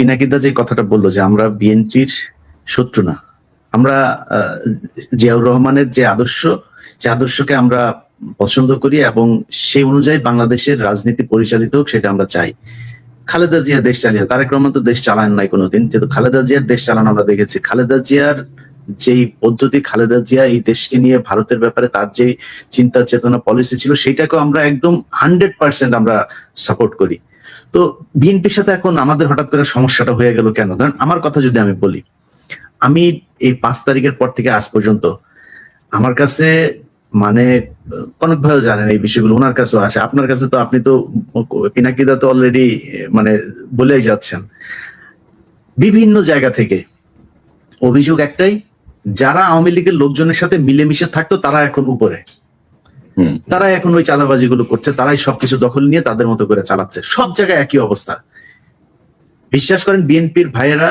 পিনাকিদা যে কথাটা বলল যে আমরা বিএনপির শত্রু না, আমরা জিয়াউর রহমানের যে আদর্শ, সে আদর্শকে আমরা পছন্দ করি এবং সেই অনুযায়ী বাংলাদেশের রাজনীতি পরিচালিত হোক সেটা আমরা চাই। খালেদা জিয়া দেশ চালিয়ে, তারেক রহমান তো দেশ চালান নাই কোনোদিন, যেহেতু খালেদা জিয়ার দেশ চালানো আমরা দেখেছি। খালেদা জিয়ার যেই পদ্ধতি, খালেদা জিয়া এই দেশকে নিয়ে ভারতের ব্যাপারে তার যে চিন্তা চেতনা পলিসি ছিল, সেটাকেও আমরা একদম হান্ড্রেড পার্সেন্ট আমরা সাপোর্ট করি। তো বিএনপির সাথে এখন আমাদের হঠাৎ করে সমস্যাটা হয়ে গেল কেন? ধরেন আমার কথা যদি আমি বলি, আমি এই পাঁচ তারিখের পর থেকে আজ পর্যন্ত আমার কাছে মানে অনেক ভাবে জানেন এই বিষয়গুলো। ওনার কাছেও আসে, আপনার কাছে তো আপনি তো পিনাকিদা তো অলরেডি মানে বলেই যাচ্ছেন। বিভিন্ন জায়গা থেকে অভিযোগ একটাই, যারা আওয়ামী লীগের লোকজনের সাথে মিলেমিশে থাকতো তারা এখন উপরে। তারা এখন ওই চাঁদাবাজি গুলো করছে, তারাই সবকিছু দখল নিয়ে তাদের মতো করে চালাচ্ছে। সব জায়গায় একই অবস্থা। বিশ্বাস করেন, বিএনপির ভাইয়েরা,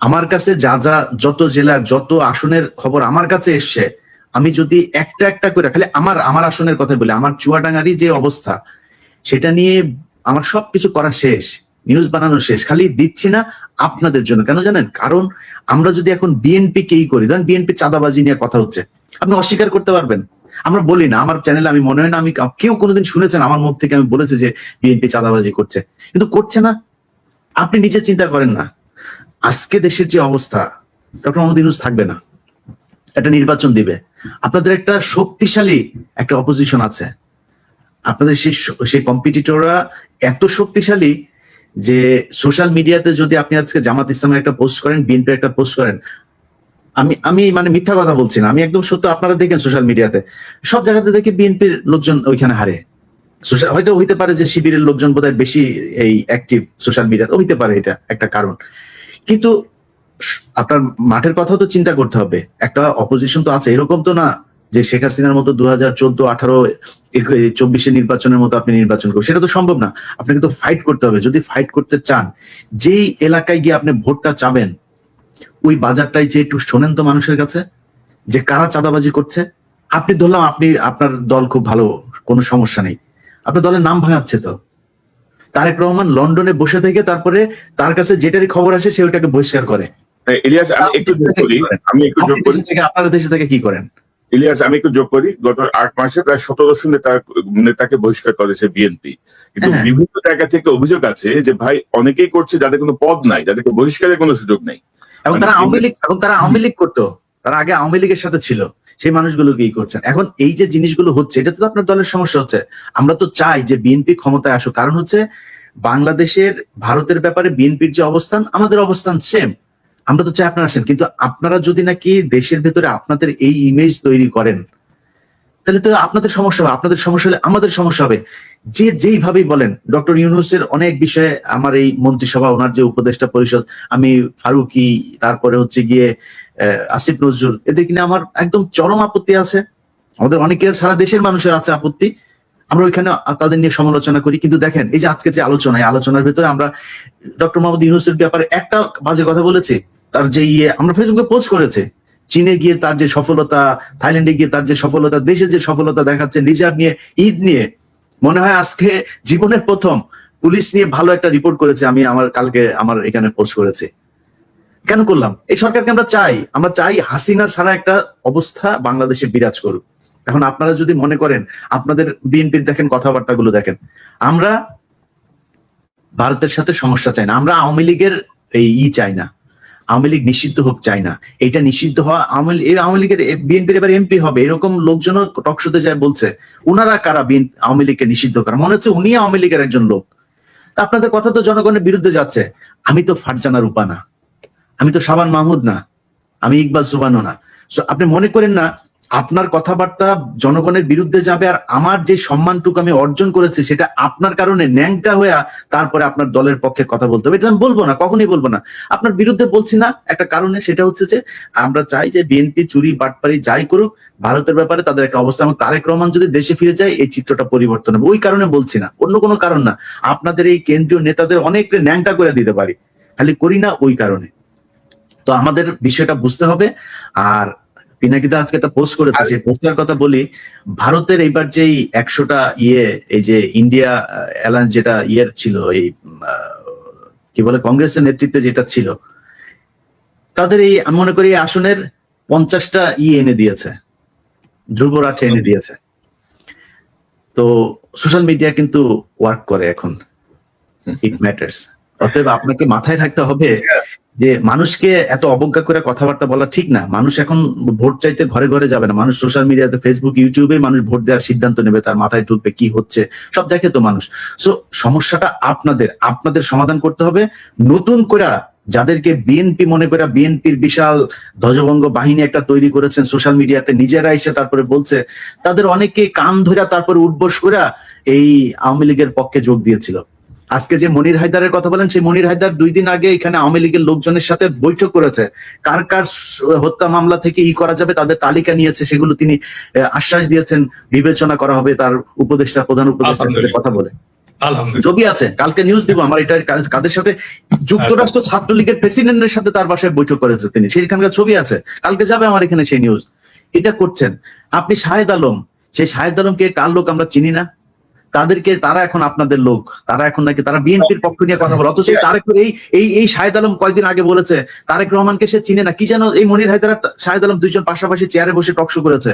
আমার কাছে যা যা, যত জেলার যত আসনের খবর আমার কাছে এসছে, আমি যদি একটা একটা করে, খালি আমার আমার আসনের কথা বলি, আমার চুয়াডাঙ্গারই যে অবস্থা, সেটা নিয়ে আমার সবকিছু করা শেষ, নিউজ বানানো শেষ, খালি দিচ্ছি না আপনাদের জন্য। কেন জানেন? কারণ আমরা যদি এখন বিএনপি কেই করি, ধরেন বিএনপি চাঁদাবাজি নিয়ে কথা হচ্ছে, আপনি অস্বীকার করতে পারবেন। আমরা বলি না, আমার চ্যানেলে আমি মনে হয় না, আমি কেউ কোনোদিন শুনেছেন, আমার মুখ থেকে আমি বলেছি যে বিএনপি চাঁদাবাজি করছে। কিন্তু করছে না। আপনি নিজে চিন্তা করেন না। আজকে দেশের যে অবস্থা, ডক্টর মোহাম্মদ ইউনুস থাকবে না। একটা নির্বাচন দিবে। আপনাদের একটা শক্তিশালী একটা অপোজিশন আছে। আপনাদের সেই সেই কম্পিটিটররা এত শক্তিশালী যে সোশ্যাল মিডিয়াতে যদি আপনি আজকে জামাত ইসলামের একটা পোস্ট করেন বিএনপির একটা পোস্ট করেন আমি আমি মানে মিথ্যা কথা বলছি না। আমি একদম সত্য, আপনারা দেখেন সোশ্যাল মিডিয়াতে সব জায়গাতে দেখে বিএনপির লোকজন ওইখানে হারে। হয়তো হইতে পারে যে শিবিরের লোকজন বোধহয় বেশি এই অ্যাক্টিভ সোশ্যাল মিডিয়াতে হইতে পারে এটা একটা কারণ। কিন্তু আপনার মাঠের কথাও তো চিন্তা করতে হবে। একটা অপোজিশন তো আছে, এরকম তো না যে শেখ হাসিনার মতো দু হাজার চোদ্দ, আঠারো চব্বিশে নির্বাচনের মতো আপনি নির্বাচন করবেন। সেটা তো সম্ভব না। আপনাকে তো ফাইট করতে হবে। যদি ফাইট করতে চান, যেই এলাকায় গিয়ে আপনি ভোটটা চাবেন ওই বাজারটাই যে একটু শোনেন তো মানুষের কাছে যে কারা চাঁদাবাজি করছে। আপনি ধরলাম আপনি আপনার দল খুব ভালো কোনো সমস্যা নেই। আপনার দলের নাম ভাঙাচ্ছে তো। তারেক রহমান লন্ডনে বসে থেকে তারপরে তার কাছে যেটারই খবর আসে সে ওইটাকে বহিষ্কার করে। ইলিয়াস আমি একটু যোগ করি আমি একটু যোগ করি। দেশে থেকে আপনারা দেশে থেকে কি করেন? ইলিয়াস আমি একটু যোগ করি। গত আট মাসে প্রায় সতেরোশো নেতা নেতাকে বহিষ্কার করেছে বিএনপি কিন্তু হ্যাঁ। বিভিন্ন জায়গা থেকে অভিযোগ আছে যে ভাই অনেকেই করছে যাদের কোনো পদ নাই যাদেরকে বহিষ্কারের কোনো সুযোগ নেই। এবং মানে তারা আওয়ামী লীগ এবং তারা আওয়ামী লীগ করতো। তারা আগে আওয়ামী লীগের সাথে ছিল। সেই মানুষগুলো কি করছেন এখন এই যে জিনিসগুলো হচ্ছে এটা তো আপনার দলের সমস্যা হচ্ছে। আমরা তো চাই যে বিএনপি ক্ষমতায় আসুক। কারণ হচ্ছে বাংলাদেশের ভারতের ব্যাপারে বিএনপির যে অবস্থান আমাদের অবস্থান সেম আমরা তো চাই আপনারা আসেন। কিন্তু আপনারা যদি নাকি দেশের ভেতরে আপনাদের এই ইমেজ তৈরি করেন তাহলে তো আপনাদের সমস্যা হবে। আপনাদের সমস্যা হলে আমাদের সমস্যা হবে। যে যেইভাবেই বলেন, ডক্টর ইউনুসের অনেক বিষয়ে আমার এই মন্ত্রিসভা, ওনার যে উপদেষ্টা পরিষদ, আমি ফারুকি, তারপরে হচ্ছে গিয়ে আসিফ নজরুল, এদের কিনে আমার একদম চরম আপত্তি আছে। আমাদের অনেকের সারা দেশের মানুষের আছে আপত্তি। আমরা ওইখানে তাদের নিয়ে সমালোচনা করি। কিন্তু দেখেন, এই যে আজকে যে আলোচনা আলোচনার ভিতরে আমরা ডক্টর মোহাম্মদ ইউনুসের ব্যাপারে একটা বাজে কথা বলেছি। তার যে ইয়ে আমরা ফেসবুকে পোস্ট করেছে। চীনে গিয়ে তার যে সফলতা, থাইল্যান্ডে গিয়ে তার যে সফলতা, দেশে যে সফলতা দেখাচ্ছে, রিজার্ভ নিয়ে, ঈদ নিয়ে মনে হয় আজকে জীবনের প্রথম পুলিশ নিয়ে ভালো একটা রিপোর্ট করেছে, আমি আমার কালকে আমার এখানে পোস্ট করেছি। কেন করলাম? এই সরকারকে আমরা চাই আমরা চাই হাসিনা ছাড়া একটা অবস্থা বাংলাদেশে বিরাজ করুক। এখন আপনারা যদি মনে করেন, আপনাদের বিএনপির দেখেন, কথাবার্তাগুলো দেখেন, আমরা ভারতের সাথে সমস্যা চাই না, আমরা আওয়ামী লীগের এই ই চাই না। আওয়ামী লীগ নিষিদ্ধ হোক চায় না। এটা নিষিদ্ধ হওয়া আওয়ামী লীগ- আওয়ামী লীগের বিএনপির এবার এমপি হবে, এরকম লোকজন টকশোতে যায় বলছে। ওনারা কারা আওয়ামী লীগকে নিষিদ্ধ করা? মনে হচ্ছে উনি আওয়ামী লীগের একজন লোক। তা আপনাদের কথা তো জনগণের বিরুদ্ধে যাচ্ছে। আমি তো ফারজানা রূপা না। আমি তো সাবান মাহমুদ না। আমি ইকবাল সুবানো না। আপনি মনে করেন না আপনার কথাবার্তা জনগণের বিরুদ্ধে যাবে আর আমার যে সম্মানটুকু আমি অর্জন করেছি সেটা আপনার কারণে ন্যাংটা হয়ে তারপরে আপনার দলের পক্ষে কথা বলতে হবে। এটা আমি বলব না, কখনই বলব না। আপনার বিরুদ্ধে বলছি না, একটা কারণে সেটা হচ্ছে যে আমরা চাই যে বিএনপি চুরি, বাটপারি যাই করুক, ভারতের ব্যাপারে তাদের একটা অবস্থা এবং তারেক রহমান যদি দেশে ফিরে যায়, এই চিত্রটা পরিবর্তন হবে। ওই কারণে বলছি না, অন্য কোনো কারণ না। আপনাদের এই কেন্দ্রীয় নেতাদের অনেক ন্যাংটা করে দিতে পারি, খালি করি না ওই কারণে। তো আমাদের বিষয়টা বুঝতে হবে, আর পিনাকিদা আজকে একটা পোস্ট করেছে সেই পোস্টের কথা বলি ভারতের এইবার যেই একশোটা ইয়ে এই যে ইন্ডিয়া অ্যালায়েন্স যেটা ইয়ের ছিল এই কি বলে কংগ্রেসের নেতৃত্বে যেটা ছিল তাদের এই আমি মনে করি আসনের পঞ্চাশটা ই এনে দিয়েছে ধ্রুবরাজ এনে দিয়েছে। তো সোশ্যাল মিডিয়া কিন্তু ওয়ার্ক করে এখন ইট ম্যাটার্স অতএব আপনাকে মাথায় রাখতে হবে যে মানুষকে এত অবজ্ঞা করে কথাবার্তা বলা ঠিক না। মানুষ এখন ভোট চাইতে ঘরে ঘরে যাবে না। মানুষ সোশ্যাল মিডিয়াতে ফেসবুক ইউটিউবে মানুষ ভোট দেওয়ার সিদ্ধান্ত নেবে, তার মাথায় ঢুকবে কি হচ্ছে, সব দেখে তো মানুষ। সো সমস্যাটা আপনাদের আপনাদের সমাধান করতে হবে। নতুন করে যাদেরকে বিএনপি মনে করে বিএনপির বিশাল ধ্বজভঙ্গ বাহিনী একটা তৈরি করেছেন সোশ্যাল মিডিয়াতে নিজেরা এসে তারপরে বলছে, তাদের অনেকে কান ধরে তারপরে উঠবোস করে এই আওয়ামী লীগের পক্ষে যোগ দিয়েছিল। আজকে যে মনির হায়দারের কথা বলেন সেই মনির হায়দার দুই দিন আগে এখানে আওয়ামী লীগের লোকজনের সাথে বৈঠক করেছে। কার কার হত্যা মামলা থেকে ই করা যাবে তাদের তালিকা নিয়েছে সেগুলো তিনি আশ্বাস দিয়েছেন বিবেচনা করা হবে তার উপদেষ্টা প্রধান উপদেষ্টার সাথে কথা বলে। ছবি আছে কালকে নিউজ দিব আমার এটা কাদের সাথে? যুক্তরাষ্ট্র ছাত্রলীগের প্রেসিডেন্টের সাথে তার বাসায় বৈঠক করেছে তিনি। সেখানকার ছবি আছে। কালকে যাবে আমার এখানে সেই নিউজ এটা করছেন। আপনি শাহেদ আলম সেই শাহেদ আলমকে কার লোক আমরা চিনি না? তাদেরকে তারা এখন আপনাদের লোক। তারা এখন নাকি তারা বিএনপির পক্ষ নিয়ে কথা বলে। অথচ এই তারেক এই এই এই শাহেদ আলম কয়েকদিন আগে বলেছে তারেক রহমানকে সে চিনে না। কি যেন এই মনির হায়দার শাহেদ আলম দুইজন পাশাপাশি চেয়ারে বসে টকশো করেছে।